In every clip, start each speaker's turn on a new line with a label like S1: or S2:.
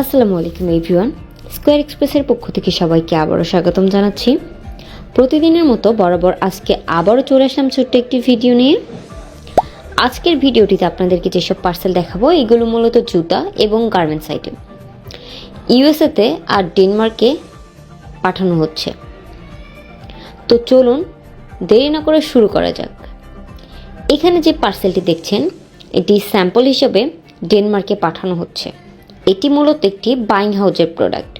S1: আসসালামু আলাইকুম, everyone. Square এক্সপ্রেসের পক্ষ থেকে সবাইকে আবারও স্বাগতম জানাচ্ছি। প্রতিদিনের মতো বরাবর আজকে আবারও চলে আসলাম ছোট্ট একটি ভিডিও নিয়ে। আজকের ভিডিওটিতে আপনাদেরকে যেসব পার্সেল দেখাবো, এগুলো মূলত জুতা এবং গার্মেন্টস আইটেম। ইউএসএতে আর ডেনমার্কে পাঠানো হচ্ছে। তো চলুন, দেরি না করে শুরু করা যাক। এখানে যে পার্সেলটি দেখছেন, এটি স্যাম্পল হিসেবে ডেনমার্কে পাঠানো হচ্ছে। এটি মূলত একটি বাইং হাউজের প্রোডাক্ট।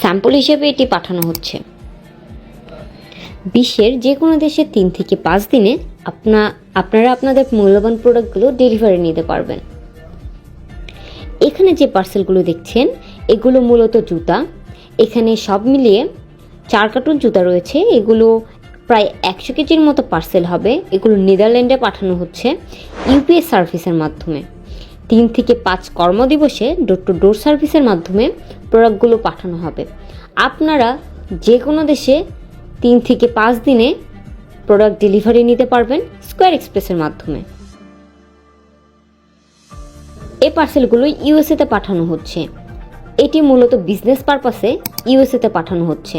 S1: স্যাম্পল হিসেবে এটি পাঠানো হচ্ছে। বিশ্বের যে কোনো দেশে তিন থেকে পাঁচ দিনে আপনা, আপনারা আপনাদের মূল্যবান প্রোডাক্টগুলো ডেলিভারি নিতে পারবেন। এখানে যে পার্সেলগুলো দেখছেন, এগুলো মূলত জুতা। এখানে সব মিলিয়ে চার কার্টুন জুতা রয়েছে। এগুলো প্রায় একশো কেজির মতো পার্সেল হবে। এগুলো নেদারল্যান্ডে পাঠানো হচ্ছে ইউপিএস সার্ভিসের মাধ্যমে। তিন থেকে পাঁচ কর্মদিবসে ডোর টু ডোর সার্ভিসের মাধ্যমে প্রোডাক্টগুলো পাঠানো হবে। আপনারা যে কোনো দেশে তিন থেকে পাঁচ দিনে প্রোডাক্ট ডেলিভারি নিতে পারবেন স্কোয়ার এক্সপ্রেসের মাধ্যমে। এ পার্সেলগুলো ইউএসএতে পাঠানো হচ্ছে। এটি মূলত বিজনেস পারপাসে ইউএসএতে পাঠানো হচ্ছে।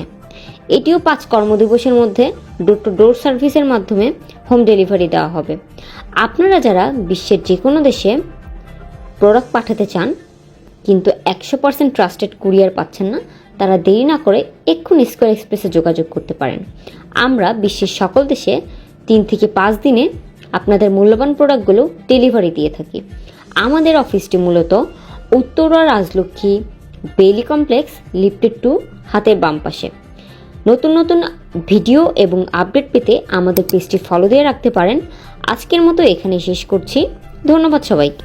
S1: এটিও পাঁচ কর্মদিবসের মধ্যে ডোর টু ডোর সার্ভিসের মাধ্যমে হোম ডেলিভারি দেওয়া হবে। আপনারা যারা বিশ্বের যে কোনো দেশে প্রোডাক্ট পাঠাতে চান, কিন্তু একশো পার্সেন্ট ট্রাস্টেড কুরিয়ার পাচ্ছেন না, তারা দেরি না করে এক্ষুনি স্কোয়ার এক্সপ্রেসে যোগাযোগ করতে পারেন। আমরা বিশ্বের সকল দেশে তিন থেকে পাঁচ দিনে আপনাদের মূল্যবান প্রোডাক্টগুলো ডেলিভারি দিয়ে থাকি। আমাদের অফিসটি মূলত উত্তরা রাজলক্ষ্মী বেলি কমপ্লেক্স, লিফটেড টু হাতের বাম পাশে। নতুন নতুন ভিডিও এবং আপডেট পেতে আমাদের পেজটি ফলো দিয়ে রাখতে পারেন। আজকের মতো এখানে শেষ করছি। ধন্যবাদ সবাইকে।